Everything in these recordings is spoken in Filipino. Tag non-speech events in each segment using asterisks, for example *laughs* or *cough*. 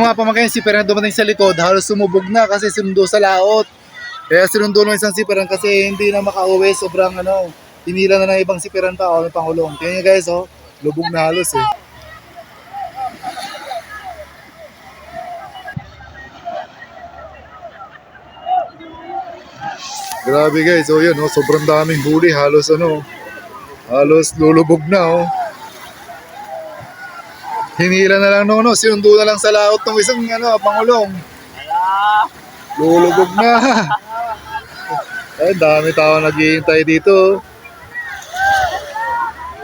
Mga pamangkin, siperan dumating sa likod, halos sumubog na kasi sinundo sa laot. Kaya sinundo ng isang siperan kasi hindi na makauwi, sobrang ano, hinila na ng ibang siperan pa o ng pangulong. Nyo guys, oh, lubog na halos eh. Grabe guys, oh yun, oh, sobrang daming huli, halos ano, halos lulubog na oh. Hinila na lang no, no, sinundo na lang sa laot ng isang ano, pangulong. Lulubog na. Ay, *laughs* dami tao naghihintay dito.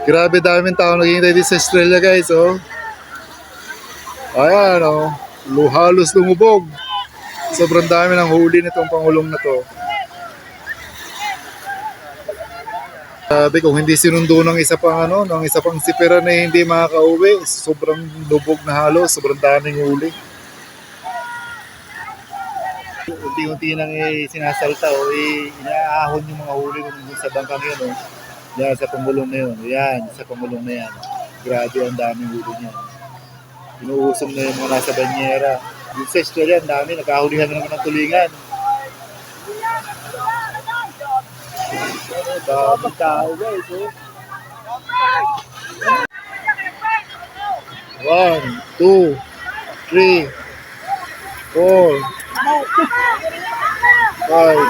Grabe daming tao naghihintay dito sa Australia guys, oh. Ayan, oh. Halos lumubog. Sobrang dami ng huli nitong pangulong na to. Sabi kung hindi sinundo ng isa pang ano, ng isa pang sipera na hindi makakauwi, sobrang lubog na halos, sobrang daming huli. Unti-unti nang eh, sinasalta o eh, inaahon yung mga huli dun sa bangkang yun. Oh. Yan, sa pangulong na yun. Yan, sa pangulong na yan. Grabe ang daming huli niya. Inuusong na yung mga nasa banyera. Yung sa Australia, ang dami. Nagkahulihan na naman ng tulingan. Dami guys. Oh. One, two, three, four, five,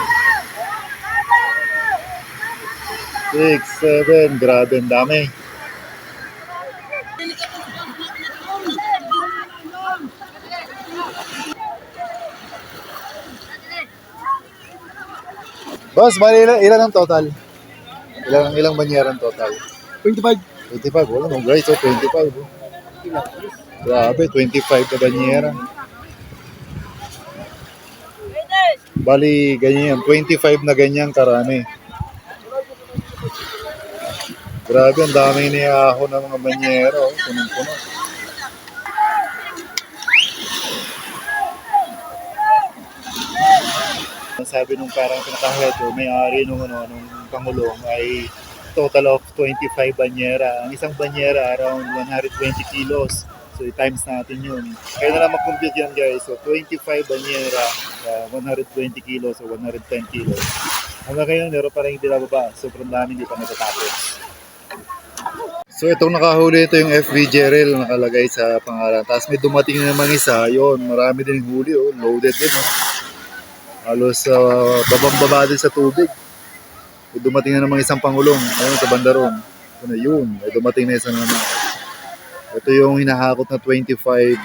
six, seven. Grabe, ang dami. Boss, bali ilan ang total? Ilang ilang banyera ang total? 25. 25, wala mong guys, oh, 25. Oh. Grabe, 25 na banyera. Bali, ganyan yan. 25 na ganyan karami. Grabe, ang daming niyaho ng mga banyera. Oh. Punong-puno. Sabi nung parang pinakahead o may-ari nung, ano, nung Pangulong ay total of 25 banyera. Ang isang banyera around 120 kilos. So i-times natin yun. Kaya na lang mag-compute yan guys. So 25 banyera, uh, 120 kilos o 110 kilos. Hanggang ngayon, meron pa rin hindi nababa. Sobrang dami, hindi pa natatapos. So itong nakahuli ito yung FV Jerel nakalagay sa pangalan. Tapos may dumating na naman isa, yun, marami din huli, oh, loaded din. Oh. Halos uh, babang-baba din sa tubig. May dumating na naman isang pangulong, ayun sa bandaron. Ito na yun, may dumating na isa na naman. Ito yung hinahakot na 25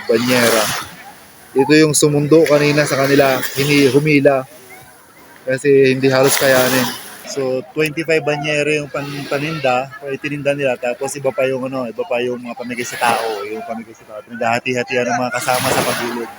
banyera. Ito yung sumundo kanina sa kanila, hini humila. Kasi hindi halos kayanin. So 25 banyera yung pan, paninda, itininda nila tapos iba pa yung ano, iba pa yung mga pamigay sa tao, yung pamigay sa tao. Pinagahati-hatian ng mga kasama sa pagulog.